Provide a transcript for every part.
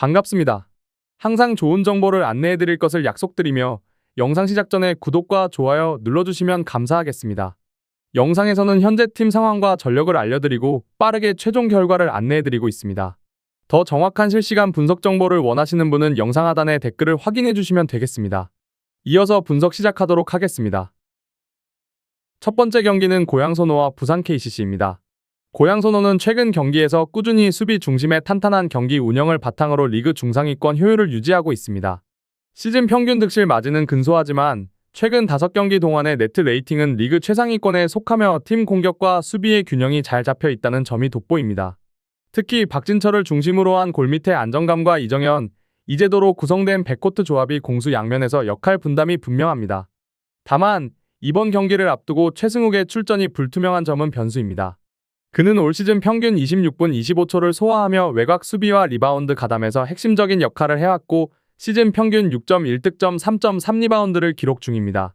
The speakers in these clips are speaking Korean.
반갑습니다. 항상 좋은 정보를 안내해 드릴 것을 약속드리며 영상 시작 전에 구독과 좋아요 눌러주시면 감사하겠습니다. 영상에서는 현재 팀 상황과 전력을 알려드리고 빠르게 최종 결과를 안내해 드리고 있습니다. 더 정확한 실시간 분석 정보를 원하시는 분은 영상 하단에 댓글을 확인해 주시면 되겠습니다. 이어서 분석 시작하도록 하겠습니다. 첫 번째 경기는 고양선호와 부산 KCC입니다. 고양선호는 최근 경기에서 꾸준히 수비 중심의 탄탄한 경기 운영을 바탕으로 리그 중상위권 효율을 유지하고 있습니다. 시즌 평균 득실 마진은 근소하지만 최근 5경기 동안의 네트 레이팅은 리그 최상위권에 속하며 팀 공격과 수비의 균형이 잘 잡혀 있다는 점이 돋보입니다. 특히 박진철을 중심으로 한 골밑의 안정감과 이정현, 이제도로 구성된 백코트 조합이 공수 양면에서 역할 분담이 분명합니다. 다만 이번 경기를 앞두고 최승욱의 출전이 불투명한 점은 변수입니다. 그는 올 시즌 평균 26분 25초를 소화하며 외곽 수비와 리바운드 가담에서 핵심적인 역할을 해왔고 시즌 평균 6.1득점 3.3리바운드를 기록 중입니다.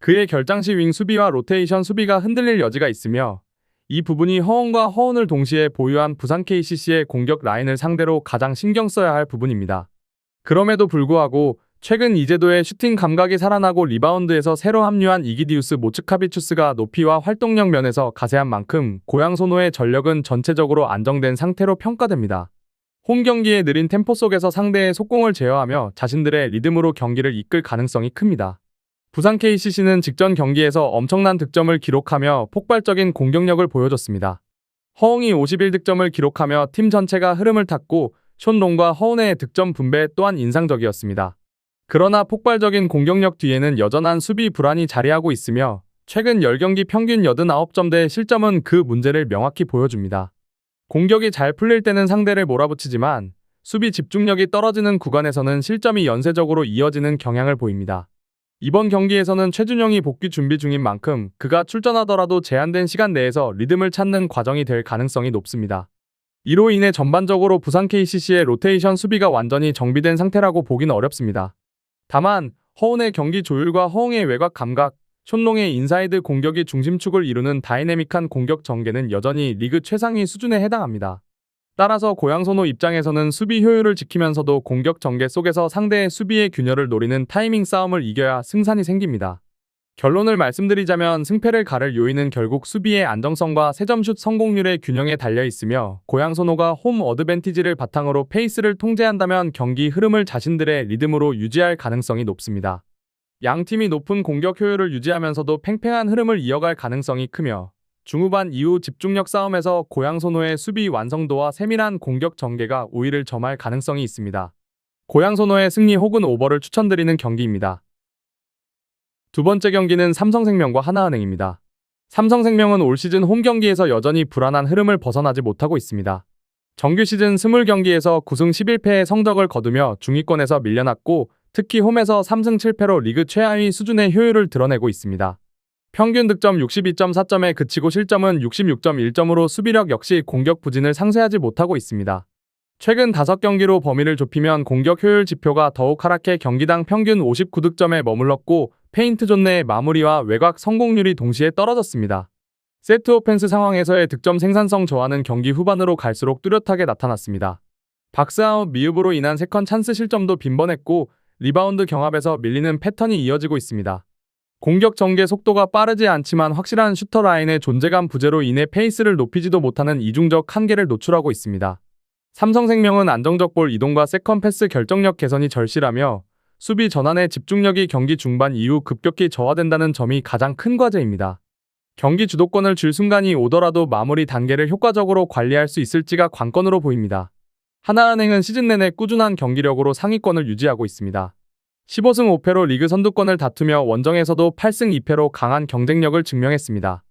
그의 결장시 윙 수비와 로테이션 수비가 흔들릴 여지가 있으며 이 부분이 허언과 허언을 동시에 보유한 부산 KCC의 공격 라인을 상대로 가장 신경 써야 할 부분입니다. 그럼에도 불구하고 최근 이제도의 슈팅 감각이 살아나고 리바운드에서 새로 합류한 이기디우스 모츠카비추스가 높이와 활동력 면에서 가세한 만큼 소노의 전력은 전체적으로 안정된 상태로 평가됩니다. 홈 경기의 느린 템포 속에서 상대의 속공을 제어하며 자신들의 리듬으로 경기를 이끌 가능성이 큽니다. 부산 KCC는 직전 경기에서 엄청난 득점을 기록하며 폭발적인 공격력을 보여줬습니다. 허웅이 51득점을 기록하며 팀 전체가 흐름을 탔고 션롱과 허운의 득점 분배 또한 인상적이었습니다. 그러나 폭발적인 공격력 뒤에는 여전한 수비 불안이 자리하고 있으며 최근 10경기 평균 89점대 실점은 그 문제를 명확히 보여줍니다. 공격이 잘 풀릴 때는 상대를 몰아붙이지만 수비 집중력이 떨어지는 구간에서는 실점이 연쇄적으로 이어지는 경향을 보입니다. 이번 경기에서는 최준영이 복귀 준비 중인 만큼 그가 출전하더라도 제한된 시간 내에서 리듬을 찾는 과정이 될 가능성이 높습니다. 이로 인해 전반적으로 부산 KCC의 로테이션 수비가 완전히 정비된 상태라고 보긴 어렵습니다. 다만 허운의 경기 조율과 허웅의 외곽 감각, 촌롱의 인사이드 공격이 중심축을 이루는 다이내믹한 공격 전개는 여전히 리그 최상위 수준에 해당합니다. 따라서 고양선호 입장에서는 수비 효율을 지키면서도 공격 전개 속에서 상대의 수비의 균열을 노리는 타이밍 싸움을 이겨야 승산이 생깁니다. 결론을 말씀드리자면 승패를 가를 요인은 결국 수비의 안정성과 세점슛 성공률의 균형에 달려 있으며 고양 선호가 홈 어드밴티지를 바탕으로 페이스를 통제한다면 경기 흐름을 자신들의 리듬으로 유지할 가능성이 높습니다. 양 팀이 높은 공격 효율을 유지하면서도 팽팽한 흐름을 이어갈 가능성이 크며 중후반 이후 집중력 싸움에서 고양 선호의 수비 완성도와 세밀한 공격 전개가 우위를 점할 가능성이 있습니다. 고양 선호의 승리 혹은 오버를 추천드리는 경기입니다. 두 번째 경기는 삼성생명과 하나은행입니다. 삼성생명은 올 시즌 홈 경기에서 여전히 불안한 흐름을 벗어나지 못하고 있습니다. 정규 시즌 20경기에서 9승 11패의 성적을 거두며 중위권에서 밀려났고 특히 홈에서 3승 7패로 리그 최하위 수준의 효율을 드러내고 있습니다. 평균 득점 62.4점에 그치고 실점은 66.1점으로 수비력 역시 공격 부진을 상쇄하지 못하고 있습니다. 최근 5경기로 범위를 좁히면 공격 효율 지표가 더욱 하락해 경기당 평균 59득점에 머물렀고 페인트 존 내의 마무리와 외곽 성공률이 동시에 떨어졌습니다. 세트 오펜스 상황에서의 득점 생산성 저하는 경기 후반으로 갈수록 뚜렷하게 나타났습니다. 박스아웃 미흡으로 인한 세컨 찬스 실점도 빈번했고 리바운드 경합에서 밀리는 패턴이 이어지고 있습니다. 공격 전개 속도가 빠르지 않지만 확실한 슈터 라인의 존재감 부재로 인해 페이스를 높이지도 못하는 이중적 한계를 노출하고 있습니다. 삼성생명은 안정적 볼 이동과 세컨 패스 결정력 개선이 절실하며 수비 전환의 집중력이 경기 중반 이후 급격히 저하된다는 점이 가장 큰 과제입니다. 경기 주도권을 줄 순간이 오더라도 마무리 단계를 효과적으로 관리할 수 있을지가 관건으로 보입니다. 하나은행은 시즌 내내 꾸준한 경기력으로 상위권을 유지하고 있습니다. 15승 5패로 리그 선두권을 다투며 원정에서도 8승 2패로 강한 경쟁력을 증명했습니다.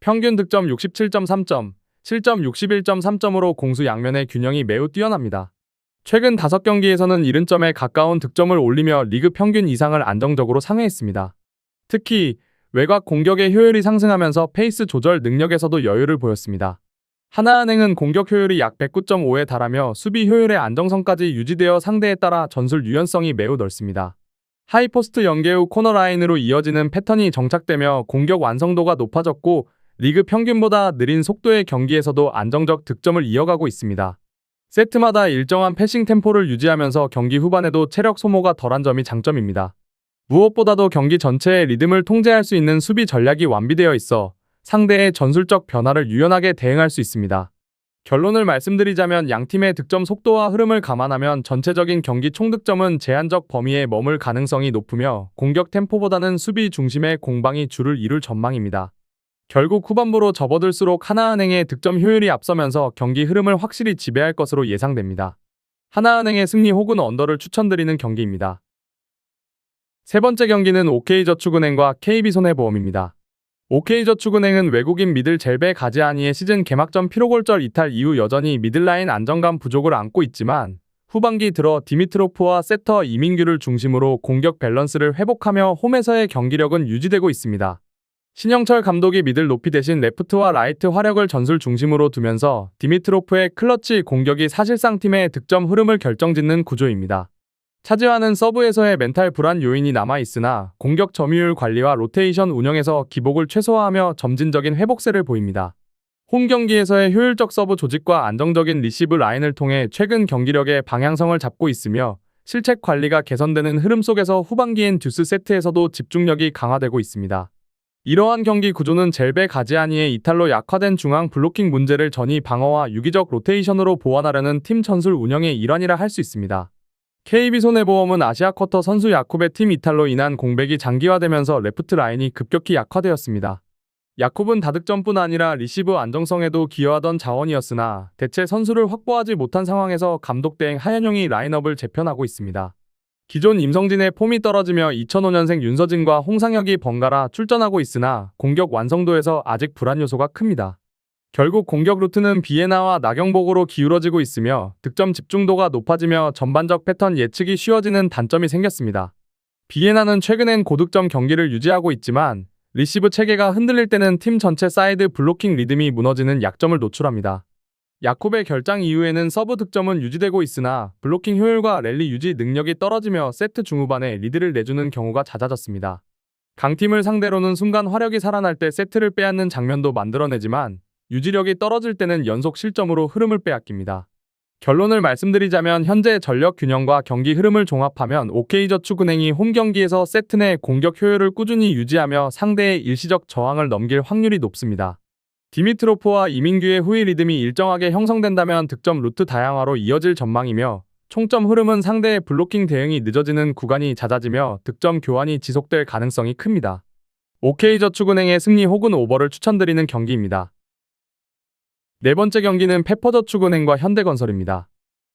평균 득점 67.3점, 실점 61.3점으로 공수 양면의 균형이 매우 뛰어납니다. 최근 5경기에서는 70점에 가까운 득점을 올리며 리그 평균 이상을 안정적으로 상회했습니다. 특히 외곽 공격의 효율이 상승하면서 페이스 조절 능력에서도 여유를 보였습니다. 하나은행은 공격 효율이 약 109.5에 달하며 수비 효율의 안정성까지 유지되어 상대에 따라 전술 유연성이 매우 넓습니다. 하이포스트 연계 후 코너 라인으로 이어지는 패턴이 정착되며 공격 완성도가 높아졌고 리그 평균보다 느린 속도의 경기에서도 안정적 득점을 이어가고 있습니다. 세트마다 일정한 패싱 템포를 유지하면서 경기 후반에도 체력 소모가 덜한 점이 장점입니다. 무엇보다도 경기 전체의 리듬을 통제할 수 있는 수비 전략이 완비되어 있어 상대의 전술적 변화를 유연하게 대응할 수 있습니다. 결론을 말씀드리자면 양 팀의 득점 속도와 흐름을 감안하면 전체적인 경기 총득점은 제한적 범위에 머물 가능성이 높으며 공격 템포보다는 수비 중심의 공방이 주를 이룰 전망입니다. 결국 후반부로 접어들수록 하나은행의 득점 효율이 앞서면서 경기 흐름을 확실히 지배할 것으로 예상됩니다. 하나은행의 승리 혹은 언더를 추천드리는 경기입니다. 세 번째 경기는 OK저축은행과 KB손해보험입니다. OK저축은행은 외국인 미들 젤베 가지아니의 시즌 개막전 피로골절 이탈 이후 여전히 미들라인 안정감 부족을 안고 있지만 후반기 들어 디미트로프와 세터 이민규를 중심으로 공격 밸런스를 회복하며 홈에서의 경기력은 유지되고 있습니다. 신영철 감독이 미들 높이 대신 레프트와 라이트 화력을 전술 중심으로 두면서 디미트로프의 클러치 공격이 사실상 팀의 득점 흐름을 결정짓는 구조입니다. 차지하는 서브에서의 멘탈 불안 요인이 남아 있으나 공격 점유율 관리와 로테이션 운영에서 기복을 최소화하며 점진적인 회복세를 보입니다. 홈 경기에서의 효율적 서브 조직과 안정적인 리시브 라인을 통해 최근 경기력의 방향성을 잡고 있으며 실책 관리가 개선되는 흐름 속에서 후반기엔 듀스 세트에서도 집중력이 강화되고 있습니다. 이러한 경기 구조는 젤베 가지아니의 이탈로 약화된 중앙 블로킹 문제를 전위 방어와 유기적 로테이션으로 보완하려는 팀 전술 운영의 일환이라 할 수 있습니다. KB손해보험은 아시아 쿼터 선수 야콥의 팀 이탈로 인한 공백이 장기화되면서 레프트 라인이 급격히 약화되었습니다. 야콥은 다득점뿐 아니라 리시브 안정성에도 기여하던 자원이었으나 대체 선수를 확보하지 못한 상황에서 감독 대행 하현용이 라인업을 재편하고 있습니다. 기존 임성진의 폼이 떨어지며 2005년생 윤서진과 홍상혁이 번갈아 출전하고 있으나 공격 완성도에서 아직 불안 요소가 큽니다. 결국 공격 루트는 비에나와 나경복으로 기울어지고 있으며 득점 집중도가 높아지며 전반적 패턴 예측이 쉬워지는 단점이 생겼습니다. 비에나는 최근엔 고득점 경기를 유지하고 있지만 리시브 체계가 흔들릴 때는 팀 전체 사이드 블로킹 리듬이 무너지는 약점을 노출합니다. 야콥의 결장 이후에는 서브 득점은 유지되고 있으나 블로킹 효율과 랠리 유지 능력이 떨어지며 세트 중후반에 리드를 내주는 경우가 잦아졌습니다. 강팀을 상대로는 순간 화력이 살아날 때 세트를 빼앗는 장면도 만들어내지만 유지력이 떨어질 때는 연속 실점으로 흐름을 빼앗깁니다. 결론을 말씀드리자면 현재 전력 균형과 경기 흐름을 종합하면 OK저축은행이 홈 경기에서 세트 내 공격 효율을 꾸준히 유지하며 상대의 일시적 저항을 넘길 확률이 높습니다. 디미트로프와 이민규의 후위 리듬이 일정하게 형성된다면 득점 루트 다양화로 이어질 전망이며 총점 흐름은 상대의 블로킹 대응이 늦어지는 구간이 잦아지며 득점 교환이 지속될 가능성이 큽니다. OK저축은행의 승리 혹은 오버를 추천드리는 경기입니다. 네 번째 경기는 페퍼저축은행과 현대건설입니다.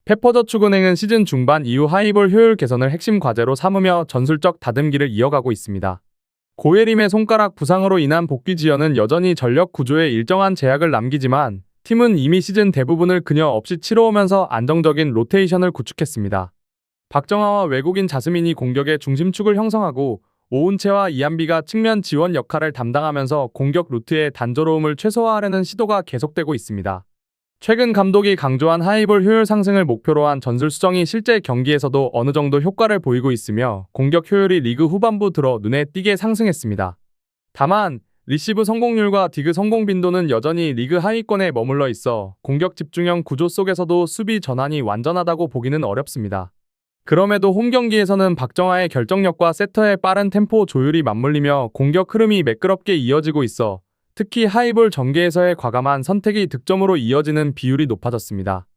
페퍼저축은행은 시즌 중반 이후 하이볼 효율 개선을 핵심 과제로 삼으며 전술적 다듬기를 이어가고 있습니다. 고예림의 손가락 부상으로 인한 복귀 지연은 여전히 전력 구조에 일정한 제약을 남기지만 팀은 이미 시즌 대부분을 그녀 없이 치러오면서 안정적인 로테이션을 구축했습니다. 박정아와 외국인 자스민이 공격의 중심축을 형성하고 오은채와 이한비가 측면 지원 역할을 담당하면서 공격 루트의 단조로움을 최소화하려는 시도가 계속되고 있습니다. 최근 감독이 강조한 하이볼 효율 상승을 목표로 한 전술 수정이 실제 경기에서도 어느 정도 효과를 보이고 있으며 공격 효율이 리그 후반부 들어 눈에 띄게 상승했습니다. 다만 리시브 성공률과 디그 성공 빈도는 여전히 리그 하위권에 머물러 있어 공격 집중형 구조 속에서도 수비 전환이 완전하다고 보기는 어렵습니다. 그럼에도 홈 경기에서는 박정아의 결정력과 세터의 빠른 템포 조율이 맞물리며 공격 흐름이 매끄럽게 이어지고 있어 특히 하이볼 전개에서의 과감한 선택이 득점으로 이어지는 비율이 높아졌습니다.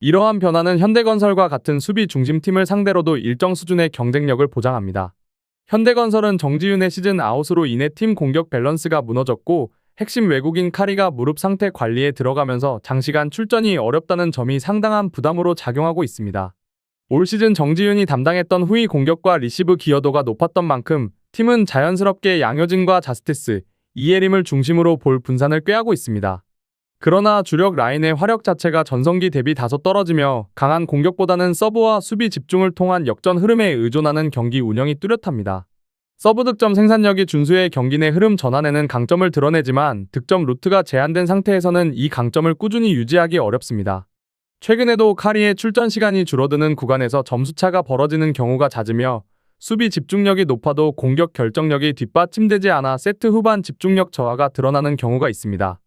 이러한 변화는 현대건설과 같은 수비 중심팀을 상대로도 일정 수준의 경쟁력을 보장합니다. 현대건설은 정지윤의 시즌 아웃으로 인해 팀 공격 밸런스가 무너졌고 핵심 외국인 카리가 무릎 상태 관리에 들어가면서 장시간 출전이 어렵다는 점이 상당한 부담으로 작용하고 있습니다. 올 시즌 정지윤이 담당했던 후위 공격과 리시브 기여도가 높았던 만큼 팀은 자연스럽게 양효진과 자스티스, 이예림을 중심으로 볼 분산을 꾀하고 있습니다. 그러나 주력 라인의 화력 자체가 전성기 대비 다소 떨어지며 강한 공격보다는 서브와 수비 집중을 통한 역전 흐름에 의존하는 경기 운영이 뚜렷합니다. 서브 득점 생산력이 준수해 경기 내 흐름 전환에는 강점을 드러내지만 득점 루트가 제한된 상태에서는 이 강점을 꾸준히 유지하기 어렵습니다. 최근에도 카리의 출전 시간이 줄어드는 구간에서 점수차가 벌어지는 경우가 잦으며 수비 집중력이 높아도 공격 결정력이 뒷받침되지 않아 세트 후반 집중력 저하가 드러나는 경우가 있습니다.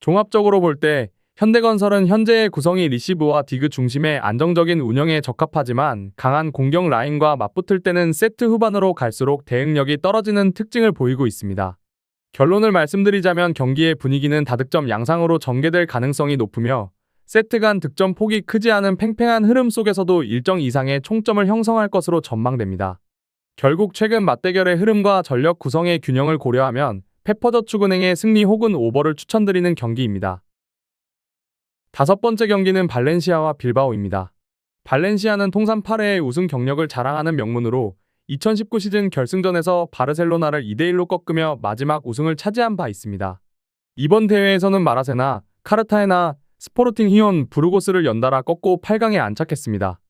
종합적으로 볼 때 현대건설은 현재의 구성이 리시브와 디그 중심의 안정적인 운영에 적합하지만 강한 공격 라인과 맞붙을 때는 세트 후반으로 갈수록 대응력이 떨어지는 특징을 보이고 있습니다. 결론을 말씀드리자면 경기의 분위기는 다득점 양상으로 전개될 가능성이 높으며 세트 간 득점 폭이 크지 않은 팽팽한 흐름 속에서도 일정 이상의 총점을 형성할 것으로 전망됩니다. 결국 최근 맞대결의 흐름과 전력 구성의 균형을 고려하면 페퍼저축은행의 승리 혹은 오버를 추천드리는 경기입니다. 다섯 번째 경기는 발렌시아와 빌바오입니다. 발렌시아는 통산 8회의 우승 경력을 자랑하는 명문으로 2019 시즌 결승전에서 바르셀로나를 2대1로 꺾으며 마지막 우승을 차지한 바 있습니다. 이번 대회에서는 마라세나, 카르타헤나, 스포르팅 히온, 부르고스를 연달아 꺾고 8강에 안착했습니다.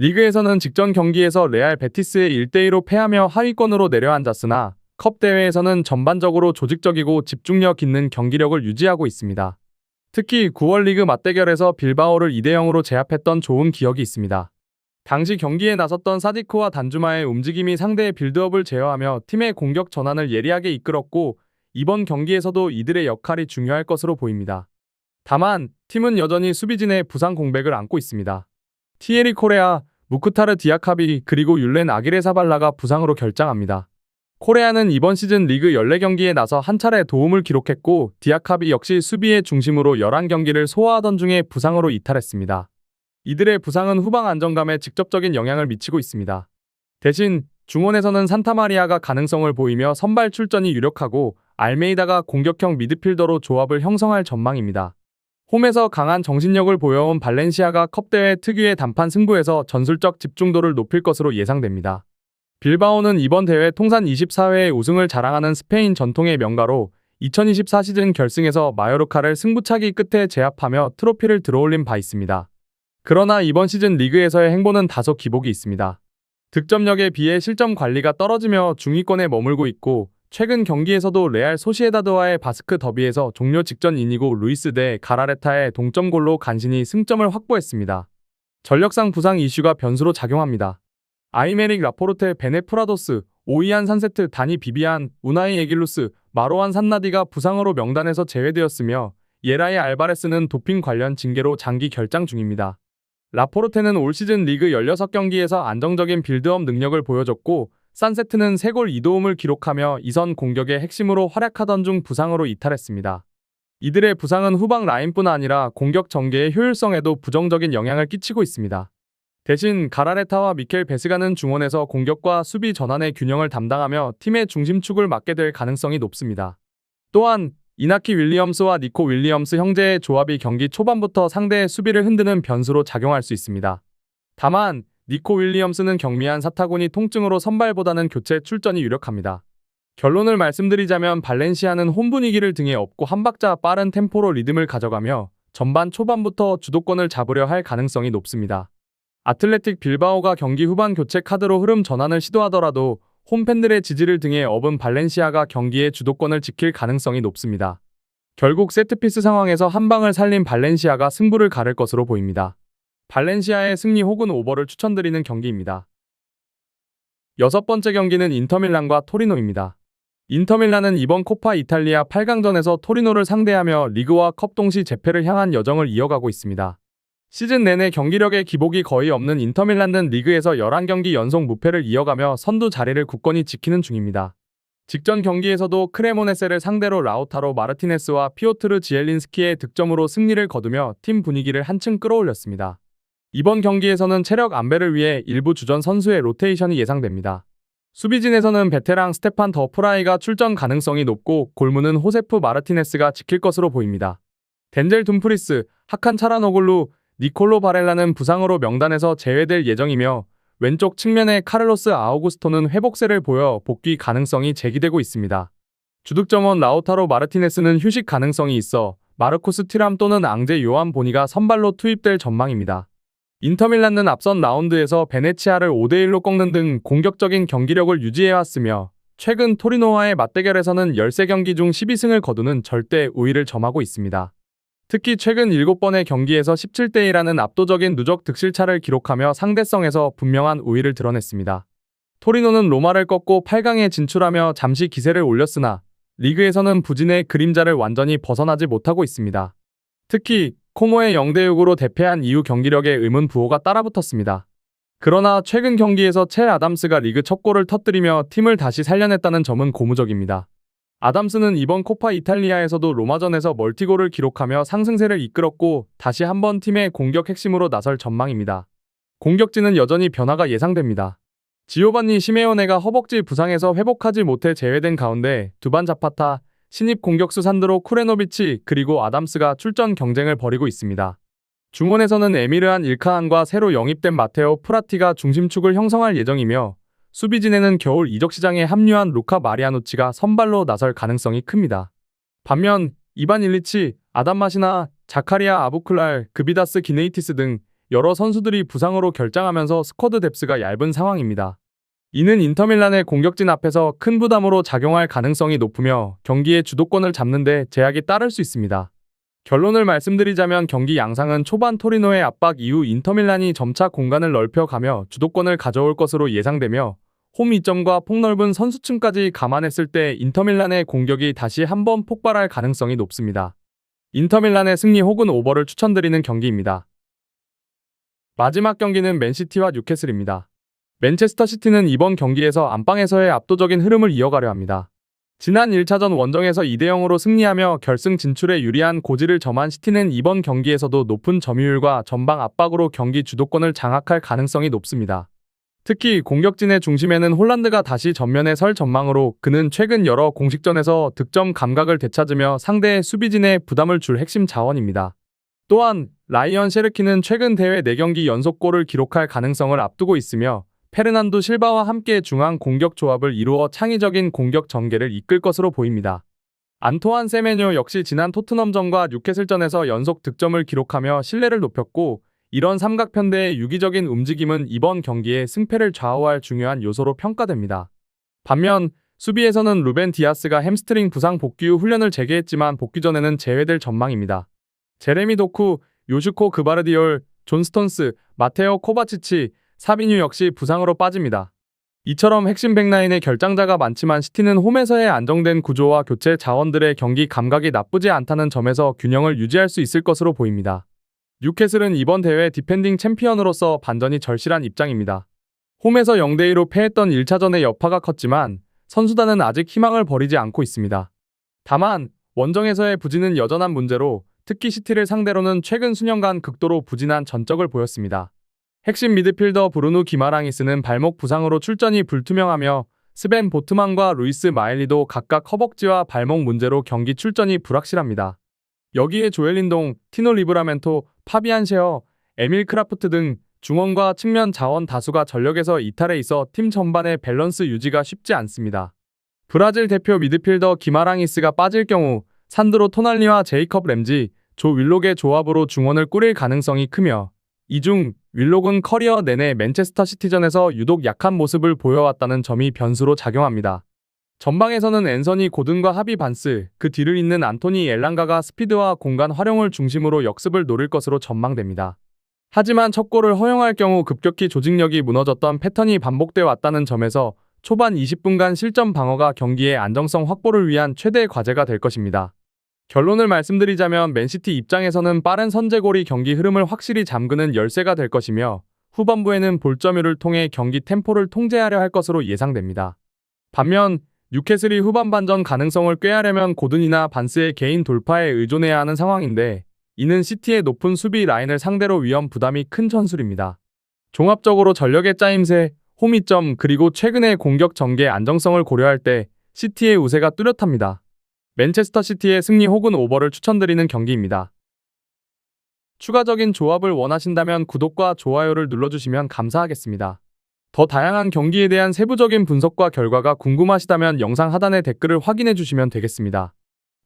리그에서는 직전 경기에서 레알 베티스에 1대2로 패하며 하위권으로 내려앉았으나 컵 대회에서는 전반적으로 조직적이고 집중력 있는 경기력을 유지하고 있습니다. 특히 9월 리그 맞대결에서 빌바오를 2대0으로 제압했던 좋은 기억이 있습니다. 당시 경기에 나섰던 사디크와 단주마의 움직임이 상대의 빌드업을 제어하며 팀의 공격 전환을 예리하게 이끌었고 이번 경기에서도 이들의 역할이 중요할 것으로 보입니다. 다만 팀은 여전히 수비진의 부상 공백을 안고 있습니다. 티에리 코레아, 무크타르 디아카비 그리고 율렌 아기레사발라가 부상으로 결장합니다. 코레아는 이번 시즌 리그 14경기에 나서 한 차례 도움을 기록했고 디아카비 역시 수비의 중심으로 11경기를 소화하던 중에 부상으로 이탈했습니다. 이들의 부상은 후방 안정감에 직접적인 영향을 미치고 있습니다. 대신 중원에서는 산타마리아가 가능성을 보이며 선발 출전이 유력하고 알메이다가 공격형 미드필더로 조합을 형성할 전망입니다. 홈에서 강한 정신력을 보여온 발렌시아가 컵대회 특유의 단판 승부에서 전술적 집중도를 높일 것으로 예상됩니다. 빌바오는 이번 대회 통산 24회의 우승을 자랑하는 스페인 전통의 명가로 2024 시즌 결승에서 마요르카를 승부차기 끝에 제압하며 트로피를 들어올린 바 있습니다. 그러나 이번 시즌 리그에서의 행보는 다소 기복이 있습니다. 득점력에 비해 실점 관리가 떨어지며 중위권에 머물고 있고 최근 경기에서도 레알 소시에다드와의 바스크 더비에서 종료 직전 이니고 루이스 대 가라레타의 동점골로 간신히 승점을 확보했습니다. 전력상 부상 이슈가 변수로 작용합니다. 아이메릭 라포르테 베네프라도스, 오이안 산세트 다니 비비안, 우나이 에길루스, 마로안 산나디가 부상으로 명단에서 제외되었으며 예라이 알바레스는 도핑 관련 징계로 장기 결장 중입니다. 라포르테는 올 시즌 리그 16경기에서 안정적인 빌드업 능력을 보여줬고 산세트는 3골 2도움을 기록하며 이선 공격의 핵심으로 활약하던 중 부상으로 이탈했습니다. 이들의 부상은 후방 라인뿐 아니라 공격 전개의 효율성에도 부정적인 영향을 끼치고 있습니다. 대신 가라레타와 미켈 베스가는 중원에서 공격과 수비 전환의 균형을 담당하며 팀의 중심축을 맡게 될 가능성이 높습니다. 또한 이나키 윌리엄스와 니코 윌리엄스 형제의 조합이 경기 초반부터 상대의 수비를 흔드는 변수로 작용할 수 있습니다. 다만 니코 윌리엄스는 경미한 사타구니 통증으로 선발보다는 교체 출전이 유력합니다. 결론을 말씀드리자면 발렌시아는 홈 분위기를 등에 업고 한 박자 빠른 템포로 리듬을 가져가며 전반 초반부터 주도권을 잡으려 할 가능성이 높습니다. 아틀레틱 빌바오가 경기 후반 교체 카드로 흐름 전환을 시도하더라도 홈팬들의 지지를 등에 업은 발렌시아가 경기의 주도권을 지킬 가능성이 높습니다. 결국 세트피스 상황에서 한 방을 살린 발렌시아가 승부를 가를 것으로 보입니다. 발렌시아의 승리 혹은 오버를 추천드리는 경기입니다. 여섯 번째 경기는 인터밀란과 토리노입니다. 인터밀란은 이번 코파 이탈리아 8강전에서 토리노를 상대하며 리그와 컵 동시 재패를 향한 여정을 이어가고 있습니다. 시즌 내내 경기력의 기복이 거의 없는 인터밀란은 리그에서 11경기 연속 무패를 이어가며 선두 자리를 굳건히 지키는 중입니다. 직전 경기에서도 크레모네세를 상대로 라우타로 마르티네스와 피오트르 지엘린스키의 득점으로 승리를 거두며 팀 분위기를 한층 끌어올렸습니다. 이번 경기에서는 체력 안배를 위해 일부 주전 선수의 로테이션이 예상됩니다. 수비진에서는 베테랑 스테판 더 프라이가 출전 가능성이 높고 골무는 호세프 마르티네스가 지킬 것으로 보입니다. 덴젤 둠프리스, 하칸 차라노글루, 니콜로 바렐라는 부상으로 명단에서 제외될 예정이며 왼쪽 측면의 카를로스 아우구스토는 회복세를 보여 복귀 가능성이 제기되고 있습니다. 주득점원 라우타로 마르티네스는 휴식 가능성이 있어 마르코스 티람 또는 앙제 요한 보니가 선발로 투입될 전망입니다. 인터밀란은 앞선 라운드에서 베네치아를 5대1로 꺾는 등 공격적인 경기력을 유지해왔으며 최근 토리노와의 맞대결에서는 13경기 중 12승을 거두는 절대 우위를 점하고 있습니다. 특히 최근 7번의 경기에서 17대1라는 압도적인 누적 득실차를 기록하며 상대성에서 분명한 우위를 드러냈습니다. 토리노는 로마를 꺾고 8강에 진출하며 잠시 기세를 올렸으나 리그에서는 부진의 그림자를 완전히 벗어나지 못하고 있습니다. 특히 코모의 0대6으로 대패한 이후 경기력에 의문 부호가 따라붙었습니다. 그러나 최근 경기에서 첼 아담스가 리그 첫 골을 터뜨리며 팀을 다시 살려냈다는 점은 고무적입니다. 아담스는 이번 코파 이탈리아에서도 로마전에서 멀티골을 기록하며 상승세를 이끌었고 다시 한번 팀의 공격 핵심으로 나설 전망입니다. 공격진은 여전히 변화가 예상됩니다. 지오반니 시메오네가 허벅지 부상에서 회복하지 못해 제외된 가운데 두반 자파타, 신입 공격수 산드로 쿠레노비치 그리고 아담스가 출전 경쟁을 벌이고 있습니다. 중원에서는 에미르한 일카한과 새로 영입된 마테오 프라티가 중심축을 형성할 예정이며 수비진에는 겨울 이적 시장에 합류한 루카 마리아노치가 선발로 나설 가능성이 큽니다. 반면 이반 일리치, 아담 마시나, 자카리아 아부클랄, 그비다스 기네이티스 등 여러 선수들이 부상으로 결장하면서 스쿼드 뎁스가 얇은 상황입니다. 이는 인터밀란의 공격진 앞에서 큰 부담으로 작용할 가능성이 높으며 경기의 주도권을 잡는 데 제약이 따를 수 있습니다. 결론을 말씀드리자면 경기 양상은 초반 토리노의 압박 이후 인터밀란이 점차 공간을 넓혀가며 주도권을 가져올 것으로 예상되며 홈 이점과 폭넓은 선수층까지 감안했을 때 인터밀란의 공격이 다시 한번 폭발할 가능성이 높습니다. 인터밀란의 승리 혹은 오버를 추천드리는 경기입니다. 마지막 경기는 맨시티와 뉴캐슬입니다. 맨체스터 시티는 이번 경기에서 안방에서의 압도적인 흐름을 이어가려 합니다. 지난 1차전 원정에서 2대0으로 승리하며 결승 진출에 유리한 고지를 점한 시티는 이번 경기에서도 높은 점유율과 전방 압박으로 경기 주도권을 장악할 가능성이 높습니다. 특히 공격진의 중심에는 홀란드가 다시 전면에 설 전망으로 그는 최근 여러 공식전에서 득점 감각을 되찾으며 상대의 수비진에 부담을 줄 핵심 자원입니다. 또한 라이언 셰르키는 최근 대회 4경기 연속골을 기록할 가능성을 앞두고 있으며 페르난도 실바와 함께 중앙 공격 조합을 이루어 창의적인 공격 전개를 이끌 것으로 보입니다. 안토한 세메뇨 역시 지난 토트넘전과 뉴캐슬전에서 연속 득점을 기록하며 신뢰를 높였고 이런 삼각편대의 유기적인 움직임은 이번 경기의 승패를 좌우할 중요한 요소로 평가됩니다. 반면 수비에서는 루벤 디아스가 햄스트링 부상 복귀 후 훈련을 재개했지만 복귀 전에는 제외될 전망입니다. 제레미 도쿠, 요슈코 그바르디올, 존 스톤스, 마테오 코바치치, 사비뉴 역시 부상으로 빠집니다. 이처럼 핵심 백라인의 결장자가 많지만 시티는 홈에서의 안정된 구조와 교체 자원들의 경기 감각이 나쁘지 않다는 점에서 균형을 유지할 수 있을 것으로 보입니다. 뉴캐슬은 이번 대회 디펜딩 챔피언으로서 반전이 절실한 입장입니다. 홈에서 0대2로 패했던 1차전의 여파가 컸지만 선수단은 아직 희망을 버리지 않고 있습니다. 다만 원정에서의 부진은 여전한 문제로 특히 시티를 상대로는 최근 수년간 극도로 부진한 전적을 보였습니다. 핵심 미드필더 브루누 기마랑이스는 발목 부상으로 출전이 불투명하며 스벤 보트만과 루이스 마일리도 각각 허벅지와 발목 문제로 경기 출전이 불확실합니다. 여기에 조엘린동, 티노 리브라멘토, 파비안 셰어, 에밀 크라프트 등 중원과 측면 자원 다수가 전력에서 이탈해 있어 팀 전반의 밸런스 유지가 쉽지 않습니다. 브라질 대표 미드필더 기마랑이스가 빠질 경우 산드로 토날리와 제이컵 램지, 조 윌록의 조합으로 중원을 꾸릴 가능성이 크며 이중 윌록은 커리어 내내 맨체스터 시티전에서 유독 약한 모습을 보여왔다는 점이 변수로 작용합니다. 전방에서는 앤서니 고든과 하비 반스, 그 뒤를 잇는 안토니 엘랑가가 스피드와 공간 활용을 중심으로 역습을 노릴 것으로 전망됩니다. 하지만 첫 골을 허용할 경우 급격히 조직력이 무너졌던 패턴이 반복돼 왔다는 점에서 초반 20분간 실점 방어가 경기의 안정성 확보를 위한 최대의 과제가 될 것입니다. 결론을 말씀드리자면 맨시티 입장에서는 빠른 선제골이 경기 흐름을 확실히 잠그는 열쇠가 될 것이며 후반부에는 볼점유를 통해 경기 템포를 통제하려 할 것으로 예상됩니다. 반면 뉴캐슬이 후반 반전 가능성을 꾀하려면 고든이나 반스의 개인 돌파에 의존해야 하는 상황인데 이는 시티의 높은 수비 라인을 상대로 위험 부담이 큰 전술입니다. 종합적으로 전력의 짜임새, 홈이점 그리고 최근의 공격 전개 안정성을 고려할 때 시티의 우세가 뚜렷합니다. 맨체스터 시티의 승리 혹은 오버를 추천드리는 경기입니다. 추가적인 조합을 원하신다면 구독과 좋아요를 눌러주시면 감사하겠습니다. 더 다양한 경기에 대한 세부적인 분석과 결과가 궁금하시다면 영상 하단의 댓글을 확인해 주시면 되겠습니다.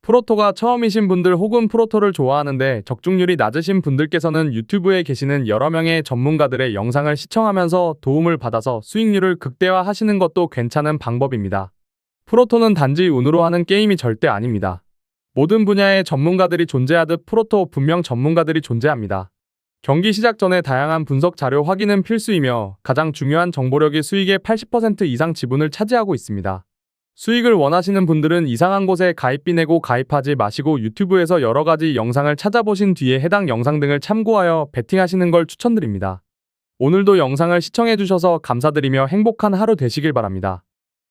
프로토가 처음이신 분들 혹은 프로토를 좋아하는데 적중률이 낮으신 분들께서는 유튜브에 계시는 여러 명의 전문가들의 영상을 시청하면서 도움을 받아서 수익률을 극대화하시는 것도 괜찮은 방법입니다. 프로토는 단지 운으로 하는 게임이 절대 아닙니다. 모든 분야의 전문가들이 존재하듯 프로토 분명 전문가들이 존재합니다. 경기 시작 전에 다양한 분석 자료 확인은 필수이며 가장 중요한 정보력이 수익의 80% 이상 지분을 차지하고 있습니다. 수익을 원하시는 분들은 이상한 곳에 가입비 내고 가입하지 마시고 유튜브에서 여러 가지 영상을 찾아보신 뒤에 해당 영상 등을 참고하여 베팅하시는 걸 추천드립니다. 오늘도 영상을 시청해주셔서 감사드리며 행복한 하루 되시길 바랍니다.